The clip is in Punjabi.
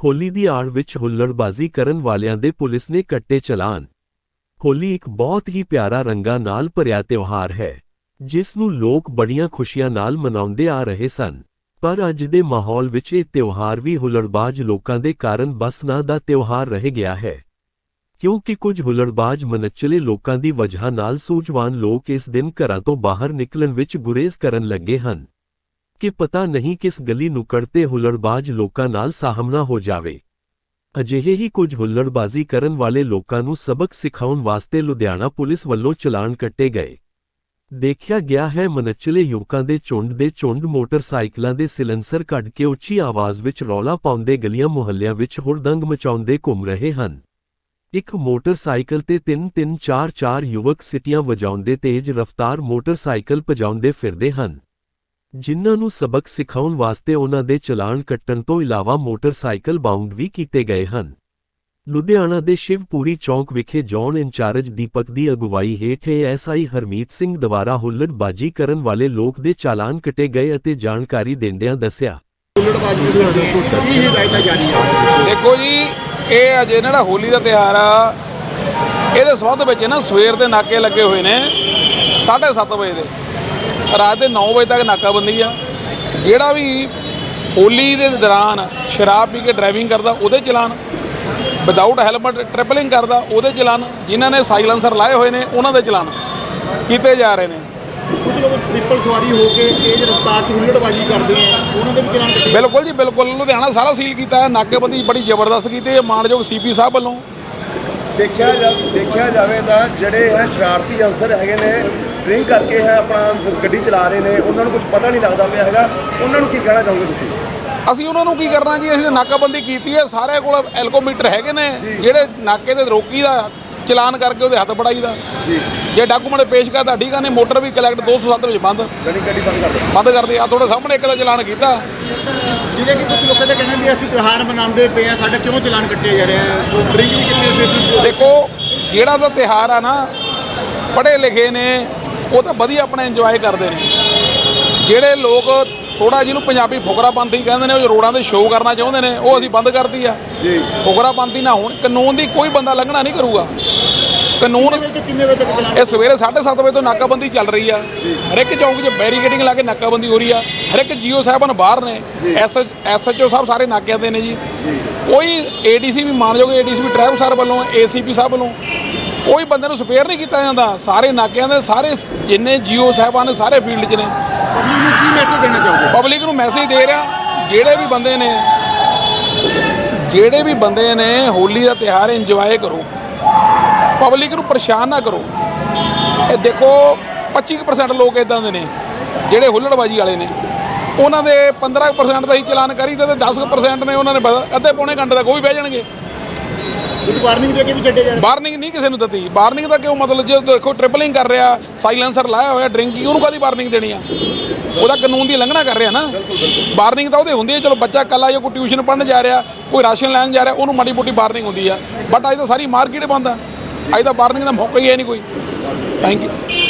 ਹੋਲੀ ਦੀ ਆੜ ਵਿੱਚ ਹੁੱਲੜਬਾਜ਼ੀ ਕਰਨ ਵਾਲਿਆਂ ਦੇ ਪੁਲਿਸ ਨੇ ਕੱਟੇ ਚਲਾਨ। ਹੋਲੀ ਇੱਕ ਬਹੁਤ ਹੀ ਪਿਆਰਾ ਰੰਗਾਂ ਨਾਲ ਭਰਿਆ ਤਿਉਹਾਰ ਹੈ, ਜਿਸ ਨੂੰ ਲੋਕ ਬੜੀਆਂ ਖੁਸ਼ੀਆਂ ਨਾਲ ਮਨਾਉਂਦੇ ਆ ਰਹੇ ਸਨ। ਪਰ ਅੱਜ ਦੇ ਮਾਹੌਲ ਵਿੱਚ ਇਹ ਤਿਉਹਾਰ ਵੀ ਹੁੱਲੜਬਾਜ਼ ਲੋਕਾਂ ਦੇ ਕਾਰਨ ਬਸ ਨਾ ਦਾ ਤਿਉਹਾਰ ਰਹਿ ਗਿਆ ਹੈ। ਕਿਉਂਕਿ ਕੁਝ ਹੁੱਲੜਬਾਜ਼ ਮਨਚਲੇ ਲੋਕਾਂ ਦੀ ਵਜ੍ਹਾ ਨਾਲ ਸੂਝਵਾਨ ਲੋਕ ਇਸ ਦਿਨ ਘਰਾਂ ਤੋਂ ਬਾਹਰ ਨਿਕਲਣ ਵਿੱਚ ਗੁਰੇਜ਼ ਕਰਨ ਲੱਗੇ ਹਨ। ਕਿ ਪਤਾ ਨਹੀਂ ਕਿਸ ਗਲੀ ਨੁੱਕੜ ਤੇ ਹੁੱਲੜਬਾਜ਼ ਲੋਕਾਂ ਨਾਲ ਸਾਹਮਣਾ ਹੋ ਜਾਵੇ। ਅਜਿਹੇ ਹੀ ਕੁਝ ਹੁੱਲੜਬਾਜ਼ੀ ਕਰਨ ਵਾਲੇ ਲੋਕਾਂ ਨੂੰ ਸਬਕ ਸਿਖਾਉਣ ਵਾਸਤੇ ਲੁਧਿਆਣਾ ਪੁਲਿਸ ਵੱਲੋਂ ਚਲਾਨ ਕੱਟੇ ਗਏ। ਦੇਖਿਆ ਗਿਆ ਹੈ, ਮਨਚਲੇ ਯੁਵਕਾਂ ਦੇ ਝੁੰਡ ਦੇ ਝੁੰਡ ਮੋਟਰਸਾਈਕਲਾਂ ਦੇ ਸਿਲੰਸਰ ਕੱਢ ਕੇ ਉੱਚੀ ਆਵਾਜ਼ ਵਿੱਚ ਰੌਲਾ ਪਾਉਂਦੇ ਗਲੀਆਂ ਮੁਹੱਲਿਆਂ ਵਿੱਚ ਹੁਰਦੰਗ ਮਚਾਉਂਦੇ ਘੁੰਮ ਰਹੇ ਹਨ। ਇੱਕ ਮੋਟਰਸਾਈਕਲ ਤੇ ਤਿੰਨ ਤਿੰਨ ਚਾਰ ਚਾਰ ਯੁਵਕ ਸਿਟੀਆਂ ਵਜਾਉਂਦੇ ਤੇਜ਼ ਰਫ਼ਤਾਰ ਮੋਟਰਸਾਈਕਲ ਭਜਾਉਂਦੇ ਫਿਰਦੇ ਹਨ। ਜਿਨ੍ਹਾਂ ਨੂੰ ਸਬਕ ਸਿਖਾਉਣ ਵਾਸਤੇ ਉਹਨਾਂ ਦੇ ਚਲਾਨ ਕੱਟਣ ਤੋਂ ਇਲਾਵਾ ਮੋਟਰਸਾਈਕਲ ਬਾਉਂਡ ਵੀ ਕੀਤੇ ਗਏ ਹਨ। ਲੁਧਿਆਣਾ ਦੇ ਸ਼ਿਵਪੂਰੀ ਚੌਂਕ ਵਿਖੇ ਜ਼ੋਨ ਇੰਚਾਰਜ ਦੀਪਕ ਦੀ ਅਗਵਾਈ ਹੇਠ ਐਸਆਈ ਹਰਮੀਤ ਸਿੰਘ ਦੁਆਰਾ ਹੁੱਲੜਬਾਜੀ ਕਰਨ ਵਾਲੇ ਲੋਕ ਦੇ ਚਾਲਾਨ ਕੱਟੇ ਗਏ ਅਤੇ ਜਾਣਕਾਰੀ ਦਿੰਦਿਆਂ ਦੱਸਿਆ। ਦੇਖੋ ਜੀ ਇਹ ਅਜੇ ਜਿਹੜਾ ਹੋਲੀ ਦਾ ਤਿਉਹਾਰ ਆ। ਇਹਦੇ ਸੰਬੰਧ ਵਿੱਚ ਨਾ ਸਵੇਰ ਦੇ ਨਾਕੇ ਲੱਗੇ ਹੋਏ ਨੇ 7:30 ਵਜੇ ਦੇ। ਰਾਤ ਦੇ 9 ਵਜੇ ਤੱਕ ਨਾਕਾਬੰਦੀ ਆ। ਜਿਹੜਾ ਵੀ ਹੋਲੀ ਦੇ ਦੌਰਾਨ ਸ਼ਰਾਬ ਪੀ ਕੇ ਡਰਾਈਵਿੰਗ ਕਰਦਾ ਉਹਦੇ ਚਲਾਨ। ਵਿਦਆਊਟ ਹੈਲਮਟ ਟ੍ਰਿਪਲਿੰਗ ਕਰਦਾ ਉਹਦੇ ਚਲਾਨ। ਜਿਨ੍ਹਾਂ ਨੇ ਸਾਈਲੈਂਸਰ ਲਾਏ ਹੋਏ ਨੇ ਉਹਨਾਂ ਦੇ ਚਲਾਨ ਕੀਤੇ ਜਾ ਰਹੇ ਨੇ। ਕੁਝ ਲੋਕ ਟ੍ਰਿਪਲ ਸਵਾਰੀ ਹੋ ਕੇ ਤੇਜ਼ ਰਫ਼ਤਾਰ 'ਚ ਹੁੱਲੜਬਾਜ਼ੀ ਕਰਦੇ ਆ ਉਹਨਾਂ ਦੇ ਵੀ ਚਲਾਨ ਕੱਟੇ ਬਿਲਕੁਲ ਜੀ ਬਿਲਕੁਲ। ਲੁਧਿਆਣਾ ਸਾਰਾ ਸੀਲ ਕੀਤਾ ਹੈ। ਨਾਕੇਬੰਦੀ ਬੜੀ ਜ਼ਬਰਦਸਤ ਕੀਤੀ ਹੈ। ਮਾਨਯੋਗ ਸੀਪੀ ਸਾਹਿਬ ਵੱਲੋਂ। ਦੇਖਿਆ ਜਾ ਦੇਖਿਆ ਜਾਵੇ ਤਾਂ ਜਿਹੜੇ ਹੈ ਸ਼ਰਾਰਤੀ ਅਨਸਰ ਹੈਗੇ ਨੇ ਡਰਿੰਕ ਕਰਕੇ ਹੈ ਆਪਣਾ ਗੱਡੀ ਚਲਾ ਰਹੇ ਨੇ ਉਹਨਾਂ ਨੂੰ ਕੁਝ ਪਤਾ ਨਹੀਂ ਲੱਗਦਾ ਪਿਆ ਹੈਗਾ। ਉਹਨਾਂ ਨੂੰ ਕੀ ਕਹਿਣਾ ਚਾਹੋਗੇ ਤੁਸੀਂ? ਅਸੀਂ ਉਹਨਾਂ ਨੂੰ ਕੀ ਕਰਨਾ ਜੀ? ਅਸੀਂ ਤਾਂ ਨਾਕਾਬੰਦੀ ਕੀਤੀ ਹੈ। ਸਾਰੇ ਕੋਲ ਐਲਕੋਮੀਟਰ ਹੈਗੇ ਨੇ ਜਿਹੜੇ ਨਾਕੇ ਤੇ ਰੋਕੀ ਦਾ ਚਲਾਨ ਕਰਕੇ ਉਹਦੇ ਹੱਥ ਫੜਾਈ ਦਾ। ਜੀ। ਜੇ ਡਾਕੂਮੈਂਟ ਪੇਸ਼ ਕਰਦਾ ਠੀਕ ਆ ਨੇ ਮੋਟਰ ਵੀ ਕਲੈਕਟ 207 ਵਿੱਚ ਬੰਦ। ਗੱਡੀ ਗੱਡੀ ਬੰਦ ਕਰ ਬੰਦ ਕਰਦੇ ਆ ਤੁਹਾਡੇ ਸਾਹਮਣੇ ਇੱਕ ਦਾ ਚਲਾਨ ਕੀਤਾ। ਜਿਹਦੇ ਕਿ ਕੁਝ ਲੋਕਾਂ ਦਾ ਕਹਿਣਾ ਵੀ ਅਸੀਂ ਤਿਉਹਾਰ ਮਨਾਉਂਦੇ ਪਏ ਆ ਸਾਡਾ ਕਿਉਂ ਚਲਾਨ ਕੱਟੇ ਜਾ ਰਹੇ ਡਰਿੰਕ ਵੀ ਕਿੰਨੇ ਦੇਖੋ ਜਿਹੜਾ ਤਾਂ ਤਿਹਾਰ ਆ ਨਾ ਪੜ੍ਹੇ ਲਿਖੇ ਨੇ ਉਹ ਤਾਂ ਵਧੀਆ ਆਪਣਾ ਇੰਜੋਏ ਕਰਦੇ ਨੇ। ਜਿਹੜੇ ਲੋਕ ਥੋੜਾ ਜਿਹਨੂੰ ਪੰਜਾਬੀ ਫੁਕਰਾਪੰਥੀ ਕਹਿੰਦੇ ਨੇ ਉਹ ਰੋਡਾਂ ਤੇ ਸ਼ੋਅ ਕਰਨਾ ਚਾਹੁੰਦੇ ਨੇ ਉਹ ਅਸੀਂ ਬੰਦ ਕਰਤੀ ਆ। ਜੀ। ਫੁਕਰਾਪੰਥੀ ਨਾ ਹੋਣ ਕਾਨੂੰਨ ਦੀ ਕੋਈ ਬੰਦਾ ਲੰਘਣਾ ਨਹੀਂ ਕਰੂਗਾ। ਕਾਨੂੰਨ ਇਹ ਸਵੇਰੇ 7:30 ਵਜੇ ਤੋਂ ਨਾਕਾਬੰਦੀ ਚੱਲ ਰਹੀ ਆ। ਹਰ ਇੱਕ ਚੌਂਕ 'ਚ ਬੈਰੀਕੇਡਿੰਗ ਲਾ ਕੇ ਨਾਕਾਬੰਦੀ ਹੋ ਰਹੀ ਆ। ਹਰ ਇੱਕ ਜੀਓ ਸਾਹਿਬਾਨ ਬਾਹਰ ਨੇ। ਐਸ ਐਸਐਚਓ ਸਾਹਿਬ ਸਾਰੇ ਨਾਕਿਆਂ ਤੇ ਨੇ ਜੀ। ਕੋਈ ਏਡੀਸੀ ਵੀ ਮਾਨਯੋਗ ਏਡੀਸੀ ਵੀ ਟ੍ਰੈਵਲ ਸਰ ਵੱਲੋਂ ਏਸੀਪੀ ਸਾਹਿਬ ਵੱਲੋਂ ਕੋਈ ਬੰਦੇ ਨੂੰ ਸਪੇਅਰ ਨਹੀਂ ਕੀਤਾ ਜਾਂਦਾ। ਸਾਰੇ ਨਾਕਿਆਂ ਦੇ ਸਾਰੇ ਜਿੰਨੇ ਜੀਓ ਸਾਹਿਬਾਨ ਸਾਰੇ ਫੀਲਡ 'ਚ ਨੇ। ਪਬਲਿਕ ਨੂੰ ਕੀ ਮੈਸੇਜ ਦੇਣਾ ਚਾਹੋਗੇ? ਪਬਲਿਕ ਨੂੰ ਮੈਸੇਜ ਦੇ ਰਿਹਾ ਜਿਹੜੇ ਵੀ ਬੰਦੇ ਨੇ ਜਿਹੜੇ ਵੀ ਬੰਦੇ ਨੇ ਹੋਲੀ ਦਾ ਤਿਉਹਾਰ ਇੰਜੋਏ ਕਰੋ। ਪਬਲਿਕ ਨੂੰ ਪਰੇਸ਼ਾਨ ਨਾ ਕਰੋ। ਇਹ ਦੇਖੋ 25% ਲੋਕ ਇਦਾਂ ਦੇ ਨੇ ਜਿਹੜੇ ਹੁੱਲੜਬਾਜੀ ਵਾਲੇ ਨੇ। ਉਹਨਾਂ ਦੇ 15% ਦਾ ਹੀ ਚਲਾਨ ਕਰੀਦਾ ਤੇ 10% ਨੇ ਉਹਨਾਂ ਨੇ ਅੱਧੇ ਪੌਣੇ ਘੰਟੇ ਦਾ ਕੋਈ ਬਹਿ ਜਾਣਗੇ। ਕੁਝ ਵਾਰਨਿੰਗ ਦੇ ਕੇ ਵੀ ਛੱਡੇ ਜਾ ਰਹੇ ਵਾਰਨਿੰਗ ਨਹੀਂ ਕਿਸੇ ਨੂੰ ਦਿੱਤੀ। ਵਾਰਨਿੰਗ ਦਾ ਕਿਉਂ ਮਤਲਬ ਜੇ ਦੇਖੋ ਟ੍ਰਿਪਲਿੰਗ ਕਰ ਰਿਹਾ ਸਾਈਲੈਂਸਰ ਲਾਇਆ ਹੋਇਆ ਡਰਿੰਕਿੰਗ ਉਹਨੂੰ ਕਾਦੀ ਵਾਰਨਿੰਗ ਦੇਣੀ ਆ? ਉਹਦਾ ਕਾਨੂੰਨ ਦੀ ਉਲੰਘਣਾ ਕਰ ਰਿਹਾ ਨਾ। ਵਾਰਨਿੰਗ ਤਾਂ ਉਹਦੇ ਹੁੰਦੀ ਹੈ ਚਲੋ ਬੱਚਾ ਕੱਲਾ ਜਾਂ ਕੋਈ ਟਿਊਸ਼ਨ ਪੜ੍ਹਨ ਜਾ ਰਿਹਾ, ਕੋਈ ਰਾਸ਼ਨ ਲੈਣ ਜਾ ਰਿਹਾ, ਉਹਨੂੰ ਮਾੜੀ ਮੋਟੀ ਵਾਰਨਿੰਗ ਹੁੰਦੀ ਆ। ਬਟ ਅੱਜ ਤਾਂ ਸਾਰੀ ਮਾਰਕੀਟ ਬੰਦ ਆ। ਅੱਜ ਤਾਂ ਵਾਰਨਿੰਗ ਦਾ ਮੌਕਾ ਹੀ ਹੈ ਨਹੀਂ ਕੋਈ। Thank you